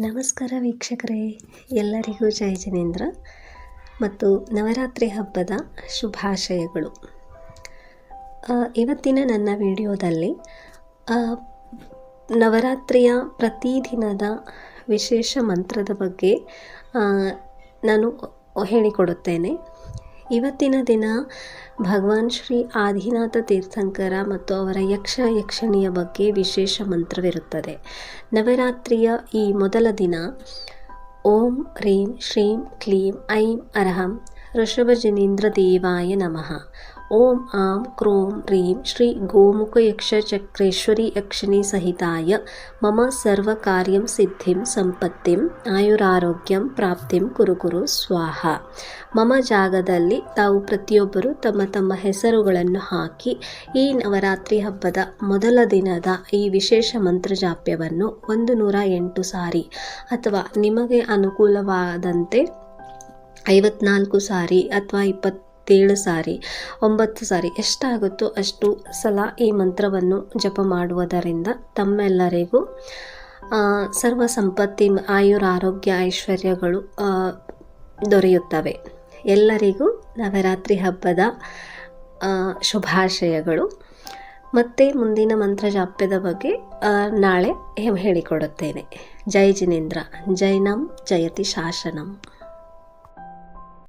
ನಮಸ್ಕಾರ ವೀಕ್ಷಕರೇ, ಎಲ್ಲರಿಗೂ ಜಯ ಜಿನೇಂದ್ರ ಮತ್ತು ನವರಾತ್ರಿ ಹಬ್ಬದ ಶುಭಾಶಯಗಳು. ಇವತ್ತಿನ ನನ್ನ ವಿಡಿಯೋದಲ್ಲಿ ನವರಾತ್ರಿಯ ಪ್ರತಿದಿನದ ವಿಶೇಷ ಮಂತ್ರದ ಬಗ್ಗೆ ನಾನು ಹೇಳಿಕೊಡುತ್ತೇನೆ. ಇವತ್ತಿನ ದಿನ ಭಗವಾನ್ ಶ್ರೀ ಆದಿನಾಥ ತೀರ್ಥಂಕರ ಮತ್ತು ಅವರ ಯಕ್ಷ ಯಕ್ಷಣಿಯ ಬಗ್ಗೆ ವಿಶೇಷ ಮಂತ್ರವಿರುತ್ತದೆ. ನವರಾತ್ರಿಯ ಈ ಮೊದಲ ದಿನ ಓಂ ಹ್ರೀಂ ಶ್ರೀಂ, ಕ್ಲೀಂ, ಐಂ, ಅರ್ಹಂ ಋಷಭಜನೇಂದ್ರ ದೇವಾಯ ನಮಃ ಓಂ ಆಂ ಕ್ರೋಂ ಹ್ರೀಂ ಶ್ರೀ ಗೋಮುಖಯಕ್ಷಚಕ್ರೇಶ್ವರಿ ಯಕ್ಷ ಚಕ್ರೇಶ್ವರಿ ಯಕ್ಷಿಣಿ ಸಹಿತಾಯ ಮಮ ಸರ್ವಕಾರ್ಯಂ ಸಿದ್ಧಿಂ ಸಂಪತ್ತಿಂ ಆಯುರಾರೋಗ್ಯಂ ಪ್ರಾಪ್ತಿಂ ಕುರುಕುರು ಕುರು ಸ್ವಾಹ ಮಮ ಜಾಗದಲ್ಲಿ ತಾವು ಪ್ರತಿಯೊಬ್ಬರು ತಮ್ಮ ತಮ್ಮ ಹೆಸರುಗಳನ್ನು ಹಾಕಿ ಈ ನವರಾತ್ರಿ ಹಬ್ಬದ ಮೊದಲ ದಿನದ ಈ ವಿಶೇಷ ಮಂತ್ರಜಾಪ್ಯವನ್ನು ಒಂದು ನೂರ ಎಂಟು ಸಾರಿ ಅಥವಾ ನಿಮಗೆ ಅನುಕೂಲವಾದಂತೆ ಐವತ್ನಾಲ್ಕು ಸಾರಿ ಅಥವಾ ಇಪ್ಪತ್ತೇಳು ಸಾರಿ, ಒಂಬತ್ತು ಸಾರಿ ಎಷ್ಟಾಗುತ್ತೋ ಅಷ್ಟು ಸಲ ಈ ಮಂತ್ರವನ್ನು ಜಪ ಮಾಡುವುದರಿಂದ ತಮ್ಮೆಲ್ಲರಿಗೂ ಸರ್ವ ಸಂಪತ್ತಿ, ಆಯುರ್ ಆರೋಗ್ಯ, ಐಶ್ವರ್ಯಗಳು ದೊರೆಯುತ್ತವೆ. ಎಲ್ಲರಿಗೂ ನವರಾತ್ರಿ ಹಬ್ಬದ ಶುಭಾಶಯಗಳು. ಮತ್ತೆ ಮುಂದಿನ ಮಂತ್ರ ಜಾಪ್ಯದ ಬಗ್ಗೆ ನಾಳೆ ಹೇಳಿಕೊಡುತ್ತೇನೆ. ಜೈ ಜಿನೇಂದ್ರ. ಜೈನಂ ಜಯತಿ ಶಾಸನಂ.